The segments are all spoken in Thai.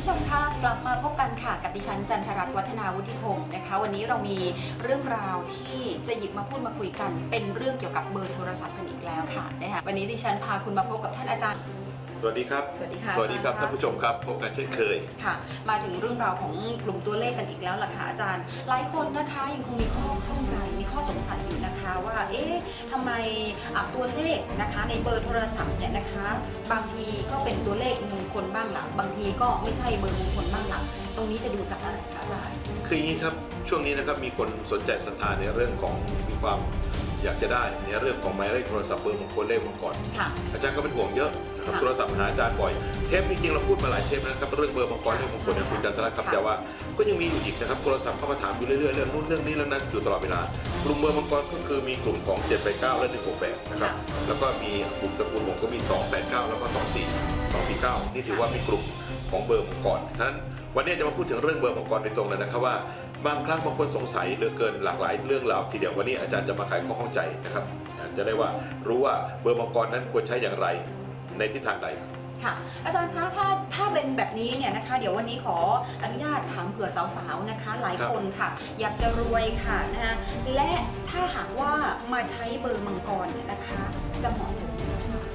กลับมาพบกันค่ะกับดิฉันจันทรัตน์วัฒนาวุฒิพงศ์นะคะ วันนี้เรามีเรื่องราวที่จะหยิบมาพูดมาคุยกัน เป็นเรื่องเกี่ยวกับเบอร์โทรศัพท์กันอีกแล้วค่ะนะคะวันนี้ดิฉันพาคุณมาพบกับท่านอาจารย์ สวัสดีครับ สวัสดีค่ะสวัสดีครับอาจารย์ท่านผู้ชมครับพบกันเช่นเคย ค่ะ มาถึงเรื่องราวของกลุ่มตัวเลขกันอีกแล้วล่ะค่ะอาจารย์ หลายคนนะคะยังคงมีข้อข้องใจ มีข้อสงสัยอยู่นะคะว่า เอ๊ะทำไมอะตัวเลขนะคะในเบอร์โทรศัพท์เนี่ยนะคะ บางทีก็เป็นตัวเลขมงคลบ้างล่ะบางทีก็ไม่ใช่เบอร์มงคลบ้างล่ะตรงนี้จะดูจากอะไรคะอาจารย์ คืออย่างนี้ครับ ช่วงนี้นะครับมีคนสนใจศรัทธาในเรื่องของมีความ อยากจะได้ในเรื่องของหมายเลขโทรศัพท์เบอร์มงคลเลขมงคลค่ะ อาจารย์ก็เป็นห่วงเยอะนะครับค่ะโทรศัพท์หาอาจารย์บ่อยเทปจริงๆเราพูดมาหลายเทปนะครับเรื่องเบอร์มงคลเลขมงคลเนี่ยคุณจันทรครับค่ะแต่ว่า ก็ยังมีอยู่อีกนะครับโทรศัพท์เข้ามาถามอยู่เรื่อยๆเรื่องนู้นเรื่องนี้เรื่องนั้นอยู่ตลอดเวลากลุ่มเบอร์มังกรก็คือมีกลุ่มของ789และ168นะครับแล้วก็มีกลุ่มตระกูลผมก็มี 289 แล้วก็ 24 249 นี่ถือว่ามีกลุ่มของเบอร์มังกรฉะนั้น วันนี้จะมาพูดถึงเรื่องเบอร์มังกรโดยตรงเลยนะครับว่าบางครั้งบางคนสงสัยเหลือเกินหลากหลายเรื่องราวทีเดียววันนี้อาจารย์จะมาไขข้อข้องใจนะครับจะได้ว่ารู้ว่าเบอร์มังกรนั้นควรใช้อย่างไรในทิศทางใดค่ะอาจารย์คะถ้าถ้าเป็นแบบนี้เนี่ยนะคะ เดี๋ยววันนี้ขออนุญาตถามเผื่อสาวๆนะคะ หลายคนค่ะ อยากจะรวยค่ะนะคะและถ้าหาก มาใช้เบอร์มังกรเนี่ยนะคะ จะเหมาะสมไหมอาจารย์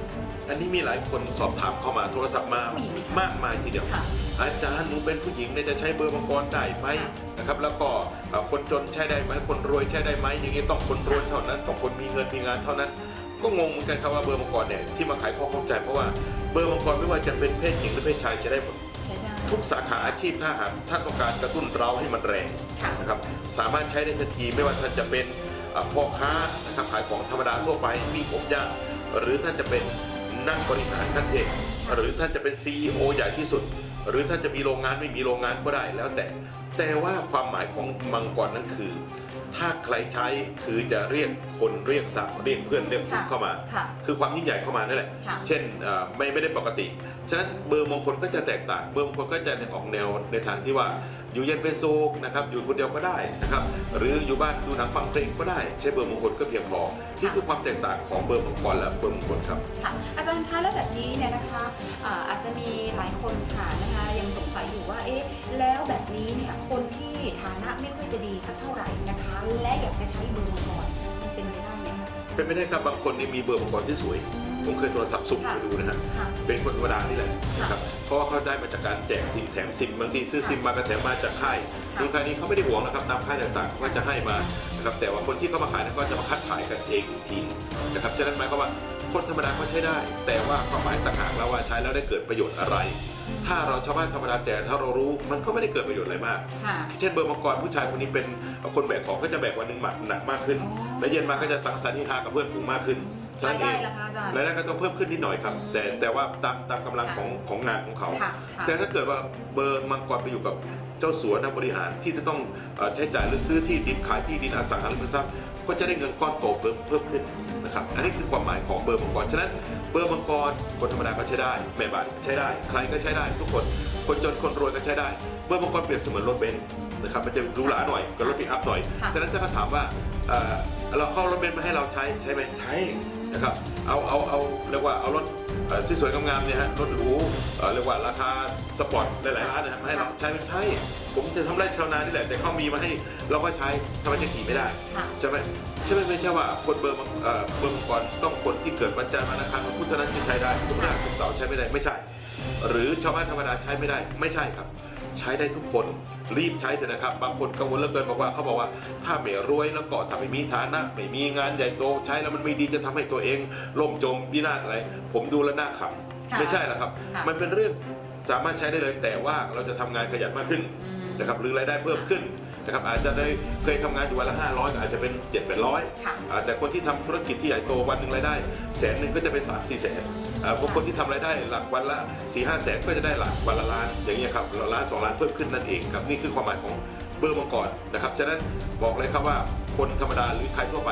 อันนี้มีหลายคนสอบถามเข้ามาโทรศัพท์มาผู้หญิงมากมายทีเดียว ค่ะอาจารย์หนูเป็นผู้หญิงเนี่ยจะใช้เบอร์มังกรได้ไหมค่ะ นะครับแล้วก็เอ่อคนจนใช้ได้ไหมคนรวยใช้ได้ไหมอย่างนี้ต้องคนรวยเท่านั้นต้องคนมีเงินมีงานเท่านั้น ก็งงเหมือนกันครับว่าเบอร์มังกรเนี่ยที่มาขายข้อข้องใจเพราะว่าเบอร์มังกรไม่ว่าจะเป็นเพศหญิงหรือเพศชายใช้ได้หมด ใช้ได้ ทุกสาขาอาชีพถ้าหากท่านต้องการกระตุ้นเราให้มันแรงค่ะ นะครับสามารถใช้ได้ทันทีไม่ว่าท่านจะเป็นเอ่อ พ่อค้านะครับขายของธรรมดาทั่วไปมีผมย่าหรือท่านจะเป็นนักบริหารท่านเองหรือท่านจะเป็น CEO ใหญ่ที่สุด หรือท่านจะมีโรงงานไม่มีโรงงานก็ได้แล้วแต่ แต่ว่าความหมายของมังกรนั้นคือ ถ้าใครใช้คือจะเรียกคนเรียกสัตว์เรียกเพื่อนเรียกฝูงค่ะเข้ามา ค่ะ คือความยิ่งใหญ่เข้ามานั่นแหละ ค่ะ เช่นเอ่อไม่ไม่ได้ปกติ ฉะนั้นเบอร์มงคลก็จะแตกต่าง เบอร์มงคลก็จะออกแนวในทางที่ว่าอยู่เย็นเป็นสุขนะครับอยู่คนเดียวก็ได้นะครับหรืออยู่บ้านดูหนังฟังเพลงก็ได้ ใช้เบอร์มงคลก็เพียงพอนี่คือความแตกต่างของเบอร์มงคลและเบอร์มงคลครับ ค่ะอาจารย์คะแล้วแบบนี้เนี่ยนะคะอ่าอาจจะมีหลายคนค่ะนะคะยัง สงสัยอยู่ว่าเอ๊ะแล้วแบบนี้เนี่ยคนที่ฐานะไม่ค่อยจะดีสักเท่าไหร่นะคะ และอยากจะใช้เบอร์มังกรมันเป็นไปได้ไหมคะอาจารย์ เป็นไม่ได้ครับบางคนนี่มีเบอร์มงกรที่สวย ผมเคยโทรศัพท์สุ่มค่ะไปดูนะฮะค่ะเป็นคนธรรมดานี่แหละนะครับเพราะว่าเขาได้มาจากการแจกซิมแถมซิมบางทีซื้อซิมมาก็แถมมาจากค่ายค่ะคือค่ายนี้เขาไม่ได้หวงนะครับตามค่ายต่างๆเขาก็จะให้มานะครับแต่ว่าคนที่เขามาขายนั้นก็จะมาคัดขายกันเองอีกทีนะครับฉะนั้นหมายความว่าคนธรรมดาก็ใช้ได้ แต่ว่าความหมายต่างหากแล้วว่าใช้แล้วได้เกิดประโยชน์อะไร ถ้าเราชาวบ้านธรรมดาแต่ถ้าเรารู้มันก็ไม่ได้เกิดประโยชน์อะไรมาก ค่ะเช่นเบอร์มังกรผู้ชายคนนี้เป็นคนแบกของก็จะแบกวันหนึ่งหนักหนักมากขึ้นอ๋อและเย็นมาก็จะสังสรรค์นิทากับเพื่อนฝูงมากขึ้นรายได้ล่ะคะอาจารย์ รายได้ก็ต้องเพิ่มขึ้นนิดหน่อยครับอืมแต่แต่ว่าตามตามกำลังค่ะของของงานของเขา ค่ะค่ะ แต่ถ้าเกิดว่าเบอร์มังกรไปอยู่กับ เจ้าสัวนักบริหารที่จะต้องเอ่อใช้จ่ายหรือซื้อที่ดินขายที่ดินอสังหาริมทรัพย์ก็จะได้เงินก้อนโตเพิ่มเพิ่มขึ้นนะครับอันนี้คือความหมายของเบอร์มังกรฉะนั้นเบอร์มังกรคนธรรมดาก็ใช้ได้แม่บ้านใช้ได้ใครก็ใช้ได้ ทุกคนคนจนคนรวยก็ใช้ได้ เบอร์มังกรเปรียบเสมือนรถเบนซ์นะครับมันจะหรูหราหน่อยกับรถปิกอัพหน่อยค่ะฉะนั้นถ้าเขาถามว่าเอ่อเราเข้ารถเบนซ์มาให้เราใช้ใช้ไหมใช้ นะครับเอาเอาเอาเรียกว่าเอารถเอ่อที่สวยงามๆเนี่ยฮะรถหรูเอ่อเรียกว่าราคาสปอร์ตหลายๆร้านนะฮะมาให้เราใช้ไหมใช่ ผมจะทำไร่ชาวนานี่แหละแต่เขามีมาให้เราก็ใช้ทำไมจะขี่ไม่ได้ค่ะใช่ไหมใช่ไหมไม่ใช่ว่าคนเบอร์มังเอ่อเบอร์มังกรต้องคนที่เกิดวันจันทร์วันอังคารวันพุธเท่านั้นที่ใช้ได้ทุกหน้าทุกเสาร์ใช้ไม่ได้ไม่ใช่ หรือชาวบ้านธรรมดาใช้ไม่ได้ไม่ใช่ครับ ใช้ได้ทุกคนรีบใช้เถอะนะครับ บางคนกังวลเหลือเกินบอกว่าเขาบอกว่าถ้าไม่รวยแล้วก็ถ้าไม่มีฐานะไม่มีงานใหญ่โตใช้แล้วมันไม่ดีจะทำให้ตัวเองล่มจมวินาศอะไร ผมดูแล้วน่าขค่ะำไม่ใช่หรอกครับค่ะมันเป็นเรื่องสามารถใช้ได้เลยแต่ว่าเราจะทำงานขยันมากขึ้นอืมนะครับหรือรายได้เพิ่มขึ้น นะครับอาจจะได้เคยทำงานอยู่วันละ 500ก็อาจจะเป็น7 8 0 0ค่ะอ่าแต่คนที่ทำธุรกิจที่ใหญ่โตวันหนึ่งรายได้แสนหนึ่งก็จะเป็น3 4แสนอ่าบางคนที่ทำรายได้หลักวันละ4 5แสนก็จะได้หลักวันละล้านอย่างเงี้ยครับล้านสองล้านเพิ่มขึ้นนั่นเองครับนี่คือความหมายของเบอร์มังกรนะครับฉะนั้นบอกเลยครับว่าคนธรรมดาหรือใครทั่วไป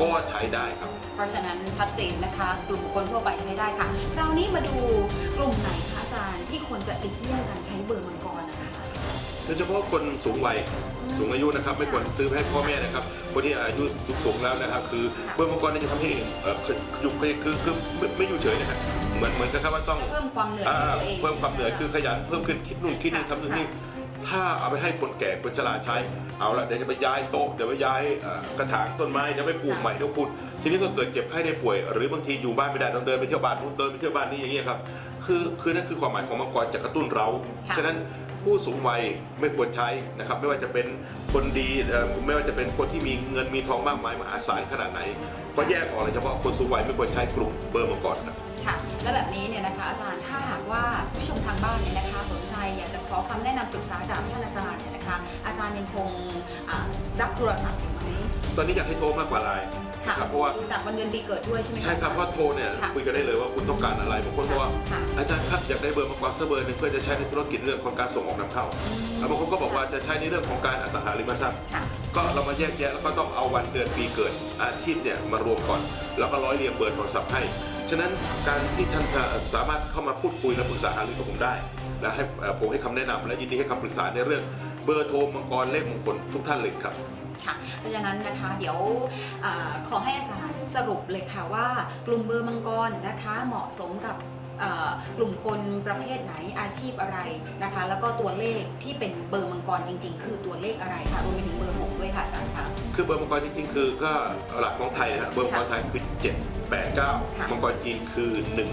ก็ใช้ได้ครับ เพราะฉะนั้นชัดเจนนะคะ กลุ่มบุคคลทั่วไปใช้ได้ค่ะ คราวนี้มาดูกลุ่มไหนคะอาจารย์ที่ควรจะติดเลี่ยงการใช้เบอร์มังกรนะคะอาจารย์ โดยเฉพาะคนสูงวัยสูงอายุนะครับไม่ควรซื้อให้พ่อแม่นะครับคนที่อายุสูงๆแล้วนะครับ คือเบอร์มังกรเนี่ยจะทำให้เอ่ออยู่คือคือคือไม่ไม่อยู่เฉยนะฮะเหมือนเหมือนกับว่าต้องจะเพิ่มความเหนื่อยอ่าให้ตัวเองเพิ่มความเหนื่อยคือขยันเพิ่มขึ้นคิดนู่นคิดนี่ทำนู่นนี่ถ้าเอาไปให้คนแก่คนชราใช้เอาละเดี๋ยวจะไปย้ายโต๊ะเดี๋ยวไปย้ายเอ่อกระถางต้นไม้เดี๋ยวไปปลูกใหม่เดี๋ยวคุณทีนี้ก็เกิดเจ็บไข้ได้ป่วย หรือบางทีอยู่บ้านไม่ได้ต้องเดินไปเที่ยวบ้านนู้นเดินไปเที่ยวบ้านนี้อย่างเงี้ยครับคือคือนั่นคือความหมายของมังกรจะกระตุ้นเราค่ะ ฉะนั้น ผู้สูงวัยไม่ควรใช้นะครับไม่ว่าจะเป็นคนดีเอ่อไม่ว่าจะเป็นคนที่มีเงินมีทองมากมายมหาศาลขนาดไหน ก็แยกออกเลยเฉพาะคนสูงวัยไม่ควรใช้กลุ่มเบอร์มังกรครับค่ะและแบบนี้เนี่ยนะคะอาจารย์ถ้าหากว่าผู้ชมทางบ้านเนี่ยนะคะสนใจอยากจะขอคำแนะนำปรึกษาจากท่านอาจารย์เนี่ยนะคะอาจารย์ยังคงอ่ารับโทรศัพท์อยู่ไหมตอนนี้อยากให้โทรมากกว่าไลน์ ค่ะครับเพราะว่าดูจากวันเดือนปีเกิดด้วยใช่ไหมะ ใช่ครับเพราะโทรเนี่ยค่ะคุยกันได้เลยว่าคุณต้องการอะไรบางคนบอกว่าค่ะอาจารย์ครับอยากได้เบอร์มังกรสักเบอร์หนึงเพื่อจะใช้ในธุรกิจเรื่องของการส่งออกนำเข้าอืมแล้วบางคนก็บอกว่าจะใช้ในเรื่องของการอสังหาริมทรัพย์ ค่ะ ก็เรามาแยกแยะแล้วก็ต้องเอาวันเดือนปีเกิดอาชีพเนี่ยมารวมก่อน แล้วก็ร้อยเรียงเบอร์โทรศัพท์ให้ ฉะนั้นการที่ท่านจะสามารถเข้ามาพูดคุยและปรึกษาหารือกับผมได้ และให้เอ่อผมให้คำแนะนำและยินดีให้คำปรึกษาในเรื่องเบอร์โทรมังกรเลขมงคลทุกท่านเลยครับ ค่ะ เพราะฉะนั้นนะคะเดี๋ยวอาขอให้อาจารย์สรุปเลยค่ะว่ากลุ่มเบอร์มังกรนะคะเหมาะสมกับอ่ากลุ่มคนประเภทไหนอาชีพอะไรนะคะ แล้วก็ตัวเลขที่เป็นเบอร์มังกรจริง ๆ คือตัวเลขอะไรค่ะรวมไปถึงเบอร์หกด้วยค่ะอาจารย์ค่ะคือเบอร์มังกรจริง ๆ คือก็หลักของไทยนะฮะเบอร์มังกรไทยคือค่ะ789มังกรจีนคือ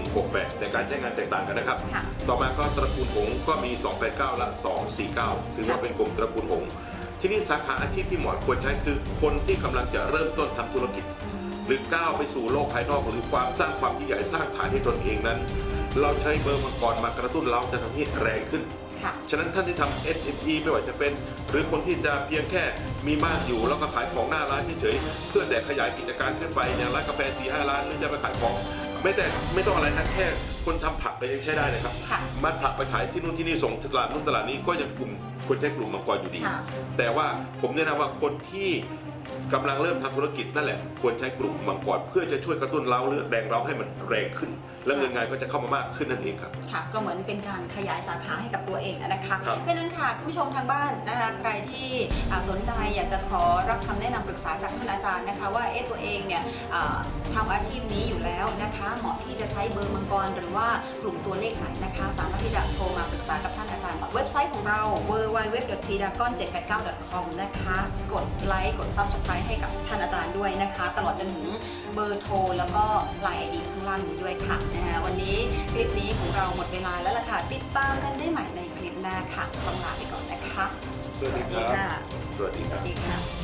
168 แต่การใช้งานแตกต่างกันนะครับค่ะต่อมาก็ตระกูลหงส์ก็มี 289 และ 249 ถือว่าเป็นกลุ่มตระกูลหงส์ ที่นี่สาขาอาชีพที่เหมาะควรใช้คือคนที่กำลังจะเริ่มต้นทำธุรกิจ หรือก้าวไปสู่โลกภายนอกหรือความสร้างความยิ่งใหญ่สร้างฐานให้ตนเองนั้น เราใช้เบอร์มังกรมากระตุ้นเราจะทำให้แรงขึ้นค่ะฉะนั้นท่านที่ทำ SME ไม่ว่าจะเป็น หรือคนที่จะเพียงแค่มีบ้านอยู่แล้วก็ขายของหน้าร้านเฉยๆเพื่อแต่ขยายกิจการขึ้นไปอย่างร้านกาแฟ4ี่ห้าร้านหรือจะไปขายของไม่แต่ไม่ต้องอะไรนะแค่คนทำผักไปยังใช้ได้เลยครับค่ะมัดผักไปขายที่นู่นที่นี่ส่งตลาดนู่นตลาดนี้ก็ยังกลุ่ม คนใช้กลุ่มมังกรอยู่ดี ค่ะ แต่ว่าผมแนะนำว่าคนที่กำลังเริ่มทำธุรกิจนั่นแหละควรใช้กลุ่มมังกรเพื่อจะช่วยกระตุ้นเราเลือดแรงเราให้มันแรงขึ้น และเงินงานก็จะเข้ามามากขึ้นนั่นเองครับ ค่ะก็เหมือนเป็นการขยายสาขาให้กับตัวเองนะคะครับเพราะฉะนั้นค่ะคุณผู้ชมทางบ้านนะคะใครที่อ่าสนใจอยากจะขอรับคำแนะนำปรึกษาจากท่านอาจารย์นะคะ ว่าเอ๊ะตัวเองเนี่ยอ่าทำอาชีพนี้อยู่แล้วนะคะเหมาะที่จะใช้ เบอร์มังกร หรือว่ากลุ่มตัวเลขไหนนะคะ สามารถที่จะโทรมาปรึกษากับท่านอาจารย์เว็บไซต์ของเรา w w w t d a g o n 7 8 9 com นะคะ กดไลค์กด subscribe ให้กับท่านอาจารย์ด้วยนะคะ ตลอดจนถึงเบอร์โทรแล้วก็ไลน์ไอดีข้างล่างนี้ด้วยค่ะนะคะวันนี้คลิปนี้ของเราหมดเวลาแล้วล่ะค่ะ ติดตามกันได้ใหม่ในคลิปหน้าค่ะต้องลาไปก่อนนะคะ สวัสดีครับค่ะสวัสดีสครัวับสดีค่ะ